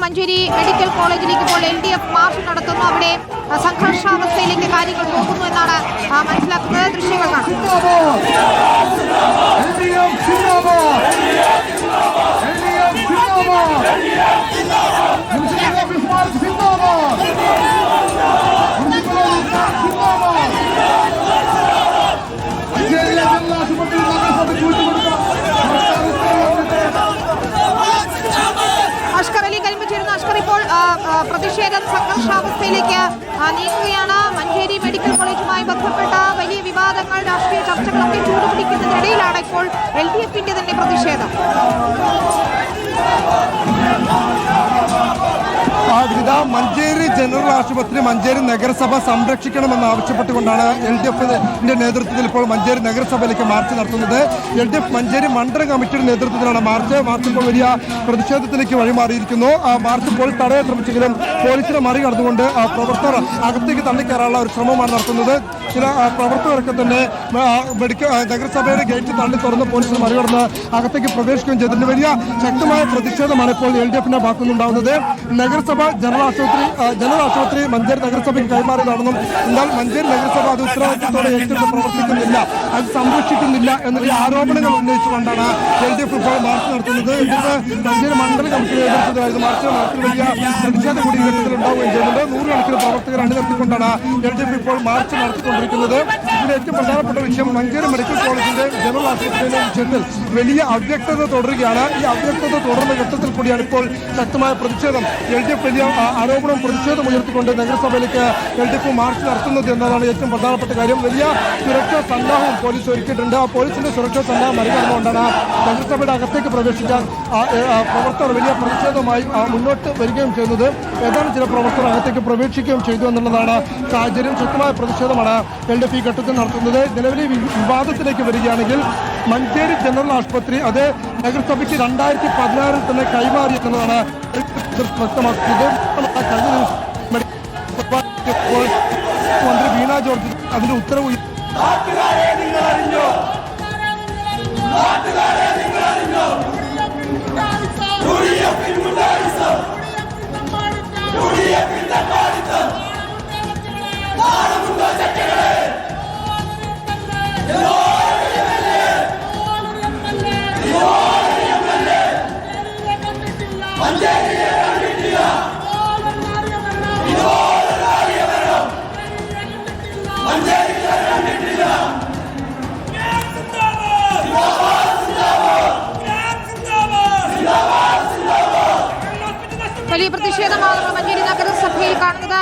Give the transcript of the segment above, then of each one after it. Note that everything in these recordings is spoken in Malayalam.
മഞ്ചേരി മെഡിക്കൽ കോളേജിലേക്ക് ഇപ്പോൾ എൽ ഡി എഫ് മാർച്ച് നടത്തുന്നു. അവിടെ സംഘർഷാവസ്ഥയിലേക്ക് കാര്യങ്ങൾ പോകുന്നു എന്നാണ് മനസ്സിലാക്കുന്നത്. ദൃശ്യങ്ങൾ കാണാം LDF സിന്ദാബാദ് LDF സിന്ദാബാദ് മുനിസിപ്പൽ ഓഫീസ് മാർച്ച് സിന്ദാബാദ് മുനിസിപ്പൽ ഓഫീസ് മാർച്ച് സിന്ദാബാദ് മഞ്ചേരിയിലെ ജില്ലാ ആശുപത്രി നഗരസഭയ്ക്ക് വിട്ടുകൊടുത്ത അഷ്കർ അലി കരിമ്പ് ചേരുന്ന അഷ്കർ ഇപ്പോൾ ആ, ആ, പ്രതിഷേധം സംഘർഷാവസ്ഥയിലേക്ക് നീങ്ങുകയാണ്. മഞ്ചേരി മെഡിക്കൽ കോളേജുമായി ബന്ധപ്പെട്ട വലിയ വിവാദങ്ങൾ രാഷ്ട്രീയ ചർച്ചകളൊക്കെ ചൂടുപിടിക്കുന്നതിനിടയിലാണ് ഇപ്പോൾ എൽ ഡി എഫിന്റെ തന്നെ പ്രതിഷേധം. ആ മഞ്ചേരി ജനറൽ ആശുപത്രി മഞ്ചേരി നഗരസഭ സംരക്ഷിക്കണമെന്ന് ആവശ്യപ്പെട്ടുകൊണ്ടാണ് എൽ ഡി എഫിന്റെ നേതൃത്വത്തിൽ ഇപ്പോൾ മഞ്ചേരി നഗരസഭയിലേക്ക് മാർച്ച് നടത്തുന്നത്. എൽ ഡി എഫ് മഞ്ചേരി മണ്ഡലം കമ്മിറ്റിയുടെ നേതൃത്വത്തിലാണ് മാർച്ച്. മാർച്ച് ഇപ്പോൾ വലിയ പ്രതിഷേധത്തിലേക്ക് വഴിമാറിയിരിക്കുന്നു. ആ മാർച്ച് ഇപ്പോൾ തടയാൻ ശ്രമിച്ചെങ്കിലും പോലീസിനെ മറികടന്നുകൊണ്ട് പ്രവർത്തകർ അകത്തേക്ക് തള്ളിക്കയറാനുള്ള ഒരു ശ്രമമാണ് നടത്തുന്നത്. ചില പ്രവർത്തകരൊക്കെ തന്നെ മെഡിക്കൽ നഗരസഭയുടെ ഗേറ്റ് തള്ളി തുറന്ന് പോലീസിന് മറികടന്ന് അകത്തേക്ക് പ്രവേശിക്കുകയും ചെയ്തിട്ടുണ്ട്. വലിയ ശക്തമായ പ്രതിഷേധമാണ് ഇപ്പോൾ എൽ ഡി എഫിന്റെ ഭാഗത്തുനിന്നുണ്ടാവുന്നത്. നഗരസഭ ജനറൽ ആശുപത്രി ജനറൽ ആശുപത്രി മഞ്ചേരി നഗരസഭയ്ക്ക് കൈമാറിയതാണെന്നും എന്നാൽ മഞ്ചേരി നഗരസഭ അത് ഉത്തരവാദിത്തത്തോടെ ഏറ്റെടുത്ത് പ്രവർത്തിക്കുന്നില്ല അത് സംരക്ഷിക്കുന്നില്ല എന്നുള്ള ആരോപണങ്ങൾ ഉന്നയിച്ചുകൊണ്ടാണ് എൽ ഡി എഫ് ഇപ്പോൾ മാർച്ച് നടത്തുന്നത്. ഇതിന് മഞ്ചേരി മണ്ഡല കമ്മിറ്റി നേതൃത്വത്തിലായിരുന്നു മാർച്ച് മാർച്ചിൽ വലിയ പ്രതിഷേധ കൂടി ഉണ്ടാവുകയും ചെയ്യുന്നുണ്ട്. നൂറുകണക്കിന് പ്രവർത്തകർ അണിനിർത്തിക്കൊണ്ടാണ് എൽ ഡി എഫ് ഇപ്പോൾ മാർച്ച് നടത്തിക്കൊണ്ടിരിക്കുന്നത്. ഇതിൽ ഏറ്റവും പ്രധാനപ്പെട്ട വിഷയം മഞ്ചേരി മെഡിക്കൽ കോളേജിന്റെ ജനറൽ ആശുപത്രിയിലെ വിഷയത്തിൽ വലിയ അവ്യക്തത തുടരുകയാണ്. ഈ അവ്യക്തത തുടർന്ന ഘട്ടത്തിൽ കൂടിയാണ് ഇപ്പോൾ ശക്തമായ പ്രതിഷേധം. എൽ ഡി എഫ് വലിയ ആരോപണം പ്രതിഷേധം ഉയർത്തിക്കൊണ്ട് നഗരസഭയിലേക്ക് എൽ ഡി എഫ് മാർച്ച് നടത്തുന്നത് എന്നതാണ് ഏറ്റവും പ്രധാനപ്പെട്ട കാര്യം. വലിയ സുരക്ഷാ സന്നാഹവും പോലീസ് ഒരുക്കിയിട്ടുണ്ട്. ആ പോലീസിന്റെ സുരക്ഷാ സന്നാഹം മറികടന്നുകൊണ്ടാണ് നഗരസഭയുടെ അകത്തേക്ക് പ്രവേശിക്കാൻ പ്രവർത്തകർ വലിയ പ്രതിഷേധമായി മുന്നോട്ട് വരികയും ചെയ്യുന്നത്. ഏതാനും ചില പ്രവർത്തകർ അകത്തേക്ക് പ്രവേശിക്കുകയും ചെയ്തു എന്നുള്ളതാണ് സാഹചര്യം. ശക്തമായ പ്രതിഷേധമാണ് എൽ ഡി എഫ് ഈ ഘട്ടത്തിൽ നടത്തുന്നത്. നിലവിലെ വിവാദത്തിലേക്ക് വരികയാണെങ്കിൽ മഞ്ചേരി ജനറൽ ആശുപത്രി അത് നഗരസഭയ്ക്ക് രണ്ടായിരത്തി പതിനാറിൽ തന്നെ കൈമാറി എന്നതാണ് വ്യക്തമാക്കുന്നത് കഴിഞ്ഞ ദിവസം മന്ത്രി വീണ ജോർജ് അതിന്റെ ഉത്തരവ് ഉയ- വലിയ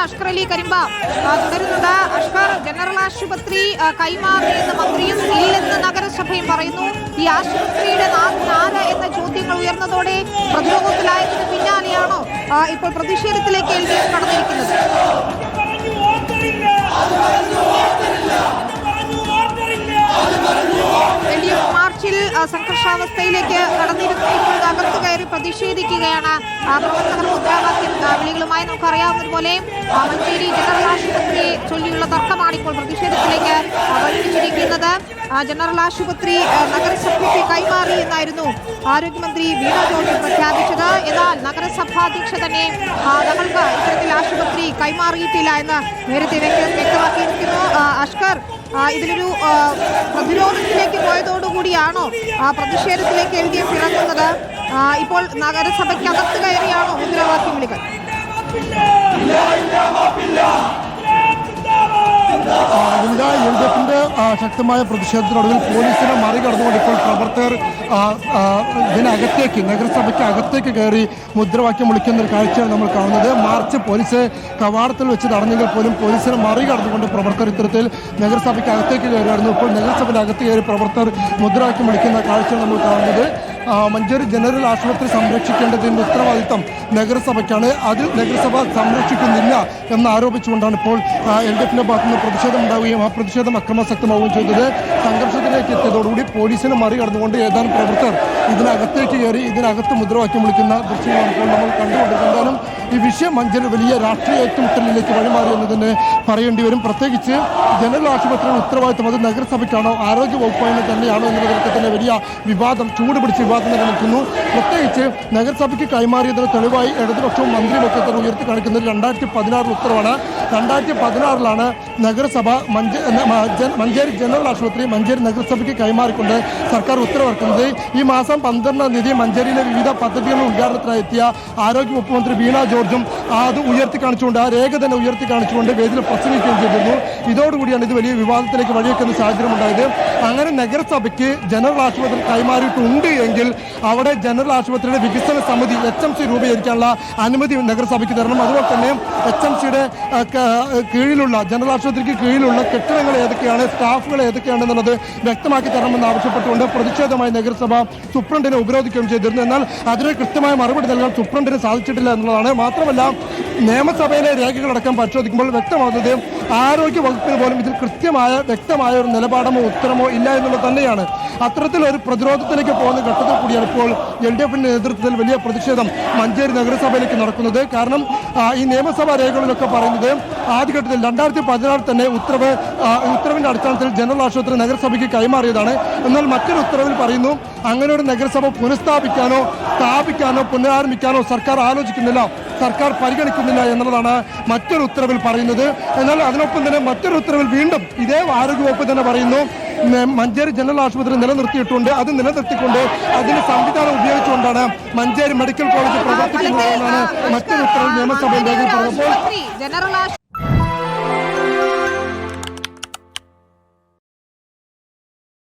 അഷ്കർ അലി കരിമ്പ തുടരുന്നുണ്ട്. അഷ്കർ ജനറൽ ആശുപത്രി കൈമാറിയെന്ന് മന്ത്രിയും ഇല്ലെന്ന് നഗരസഭയും പറയുന്നു. ഈ ആശുപത്രിയുടെ നാഥൻ എന്ന ചോദ്യങ്ങൾ ഉയർന്നതോടെ പ്രതിരോധത്തിലായതിന് പിന്നാലെയാണോ ഇപ്പോൾ പ്രതിഷേധത്തിലേക്ക് എൽ ഡി എഫ് കടന്നിരിക്കുന്നത്? എൽ ഡി എഫ് മാർച്ചിൽ സംഘർഷാവസ്ഥയിലേക്ക് കടന്നിരുന്നു. അകത്ത് കയറി പ്രതിഷേധിക്കുകയാണ്. പ്രവർത്തകർ മുദ്രാവാക്യം വിളികളുമായി നമുക്കറിയാവുന്നതുപോലെ മഞ്ചേരി ജനറൽ ആശുപത്രിയെ ചൊല്ലിയുള്ള തർക്കമാണ് ഇപ്പോൾ പ്രതിഷേധത്തിലേക്ക് ആ, ജനറൽ ആശുപത്രി നഗരസഭയ്ക്ക് കൈമാറി എന്നായിരുന്നു ആരോഗ്യമന്ത്രി വീണ ജോർജ് പ്രഖ്യാപിച്ചത്. എന്നാൽ നഗരസഭാധ്യക്ഷ തന്നെ ആ, ഞങ്ങൾക്ക് ഇത്തരത്തിൽ ആശുപത്രി കൈമാറിയിട്ടില്ല എന്ന് നേരത്തെ വ്യക്ത- വ്യക്തമാക്കിയിരിക്കുന്നു. അഷ്കർ ഇതിലൊരു പ്രതിരോധത്തിലേക്ക് പോയതോടുകൂടിയാണോ പ്രതിഷേധത്തിലേക്ക് എൽ ഡി എഫ് ഇറങ്ങുന്നത്? ഇപ്പോൾ നഗരസഭയ്ക്ക് നഗരസഭയ്ക്കകത്ത് കയറിയാണോ മുദ്രാവാക്യം വിളികൾ. അതിനിടെ എൽ എഫിന്റെ ശക്തമായ പ്രതിഷേധത്തിനൊടുവിൽ പോലീസിനെ മറികടന്നുകൊണ്ട് ഇപ്പോൾ പ്രവർത്തകർ ഇതിനകത്തേക്ക് നഗരസഭയ്ക്ക് അകത്തേക്ക് കയറി മുദ്രാവാക്യം വിളിക്കുന്ന ഒരു കാഴ്ചയാണ് നമ്മൾ കാണുന്നത്. മാർച്ച് പോലീസ് കവാടത്തിൽ വെച്ച് തടഞ്ഞെങ്കിൽ പോലും പോലീസിനെ മറികടന്നുകൊണ്ട് പ്രവർത്തകർ ഇത്തരത്തിൽ നഗരസഭയ്ക്ക് അകത്തേക്ക് കയറിയായിരുന്നു ഇപ്പോൾ നഗരസഭയുടെ അകത്ത് കയറി പ്രവർത്തകർ മുദ്രാവാക്യം വിളിക്കുന്ന കാഴ്ചയാണ് നമ്മൾ കാണുന്നത്. മഞ്ചേരി ജനറൽ ആശുപത്രി സംരക്ഷിക്കേണ്ടതിന്റെ ഉത്തരവാദിത്തം നഗരസഭയ്ക്കാണ്. അത് നഗരസഭ സംരക്ഷിക്കുന്നില്ല എന്ന് ആരോപിച്ചുകൊണ്ടാണ് ഇപ്പോൾ എൽ ഡി എഫിന്റെ ഭാഗത്തുനിന്ന് പ്രതിഷേധം ഉണ്ടാവുകയും ആ പ്രതിഷേധം അക്രമാസക്തമാവുകയും ചെയ്തത്. സംഘർഷത്തിലേക്ക് എത്തിയതോടുകൂടി പോലീസിനെ മറികടന്നുകൊണ്ട് ഏതാനും പ്രവർത്തകർ ഇതിനകത്തേക്ക് കയറി ഇതിനകത്ത് മുദ്രാവാക്യം വിളിക്കുന്ന ദൃശ്യങ്ങളാണ് ഇപ്പോൾ നമ്മൾ കണ്ടുകൊണ്ടിരിക്കുന്നത് ഈ വിഷയം മഞ്ചേരി വലിയ രാഷ്ട്രീയ ഏറ്റുമുട്ടലിലേക്ക് വഴിമാറി എന്ന് തന്നെ പറയേണ്ടി വരും. പ്രത്യേകിച്ച് ജനറൽ ആശുപത്രിയുടെ ഉത്തരവാദിത്വം അത് നഗരസഭയ്ക്കാണോ? ആരോഗ്യ വകുപ്പാണ് തന്നെയാണോ എന്നുള്ളതൊക്കെ തന്നെ വലിയ വിവാദം ചൂടുപിടിച്ച വിവാദം തന്നെ നിൽക്കുന്നു പ്രത്യേകിച്ച് നഗരസഭയ്ക്ക് കൈമാറിയതിന് തെളിവായി ഇടതുപക്ഷവും മന്ത്രിയുമൊക്കെ തന്നെ ഉയർത്തി കാണിക്കുന്നത് രണ്ടായിരത്തി പതിനാറിൽ ഉത്തരവാണ് രണ്ടായിരത്തി പതിനാറിലാണ് നഗരസഭ മഞ്ചേരി ജനറൽ ആശുപത്രി മഞ്ചേരി നഗരസഭയ്ക്ക് കൈമാറിക്കൊണ്ട് സർക്കാർ ഉത്തരവിറക്കുന്നത്. ഈ മാസം പന്ത്രണ്ടാം തീയതി മഞ്ചേരിയിലെ വിവിധ പദ്ധതികളുടെ ഉദ്ഘാടനത്തിനായി എത്തിയ ആരോഗ്യ വകുപ്പ് മന്ത്രി വീണ ജോർജും അത് ഉയർത്തി കാണിച്ചുകൊണ്ട് ആ രേഖ തന്നെ ഉയർത്തി കാണിച്ചുകൊണ്ട് വേദിയിൽ പ്രസംഗിക്കുകയും ചെയ്തിരുന്നു. ഇതോടുകൂടിയാണ് ഇത് വലിയ വിവാദത്തിലേക്ക് വഴിവെക്കുന്ന സാഹചര്യം ഉണ്ടായത്. അങ്ങനെ നഗരസഭയ്ക്ക് ജനറൽ ആശുപത്രി കൈമാറിയിട്ടുണ്ട് എങ്കിൽ അവിടെ ജനറൽ ആശുപത്രിയുടെ വികസന സമിതി എച്ച് എം സി രൂപീകരിക്കാനുള്ള അനുമതി നഗരസഭയ്ക്ക് തരണം. അതുപോലെ തന്നെ എച്ച് എം സിയുടെ കീഴിലുള്ള ജനറൽ ആശുപത്രിക്ക് കീഴിലുള്ള കെട്ടിടങ്ങൾ ഏതൊക്കെയാണ് സ്റ്റാഫുകൾ ഏതൊക്കെയാണെന്നുള്ളത് വ്യക്തമാക്കി തരണമെന്ന് ആവശ്യപ്പെട്ടുകൊണ്ട് പ്രതിഷേധമായി നഗരസഭ സൂപ്രണ്ടിനെ ഉപരോധിക്കുകയും ചെയ്തിരുന്നു. എന്നാൽ അതിന് കൃത്യമായ മറുപടി നൽകാൻ സൂപ്രണ്ടിന് സാധിച്ചിട്ടില്ല എന്നുള്ളതാണ്. മാത്രമല്ല നിയമസഭയിലെ രേഖകളടക്കം പരിശോധിക്കുമ്പോൾ വ്യക്തമാകുന്നത് ആരോഗ്യ വകുപ്പിന് പോലും ഇതിൽ കൃത്യമായ വ്യക്തമായ ഒരു നിലപാടമോ ഉത്തരമോ ഇല്ല എന്നുള്ളത് തന്നെയാണ്. അത്തരത്തിലൊരു പ്രതിരോധത്തിലേക്ക് പോകുന്ന ഘട്ടത്തിൽ കൂടിയാണ് ഇപ്പോൾ എൽ ഡി എഫിന്റെ നേതൃത്വത്തിൽ വലിയ പ്രതിഷേധം മഞ്ചേരി നഗരസഭയിലേക്ക് നടക്കുന്നത്. കാരണം ഈ നിയമസഭാ രേഖകളിലൊക്കെ പറയുന്നത് ആദ്യഘട്ടത്തിൽ രണ്ടായിരത്തി പതിനാറിൽ തന്നെ ഉത്തരവ് ഉത്തരവിന്റെ അടിസ്ഥാനത്തിൽ ജനറൽ ആശുപത്രി നഗരസഭയ്ക്ക് കൈമാറിയതാണ്. എന്നാൽ മറ്റൊരു ഉത്തരവിൽ പറയുന്നു അങ്ങനെ ഒരു നഗരസഭ പുനഃസ്ഥാപിക്കാനോ സ്ഥാപിക്കാനോ പുനരാരംഭിക്കാനോ സർക്കാർ ആലോചിക്കുന്നില്ല. സർക്കാർ പരിഗണിക്കുന്നില്ല എന്നുള്ളതാണ് മറ്റൊരു ഉത്തരവിൽ പറയുന്നത്. എന്നാൽ അതിനൊപ്പം തന്നെ മറ്റൊരു ഉത്തരവിൽ വീണ്ടും ഇതേ ആരോഗ്യവകുപ്പ് തന്നെ പറയുന്നു മഞ്ചേരി ജനറൽ ആശുപത്രി നിലനിർത്തിയിട്ടുണ്ട് അത് നിലനിർത്തിക്കൊണ്ട് അതിന് സംവിധാനം ഉപയോഗിച്ചുകൊണ്ടാണ് മഞ്ചേരി മെഡിക്കൽ കോളേജ് പ്രവർത്തിക്കുന്നതെന്നാണ് മറ്റൊരു ഉത്തരവ് നിയമസഭയിൽ രേഖപ്പെടുത്തുന്നത്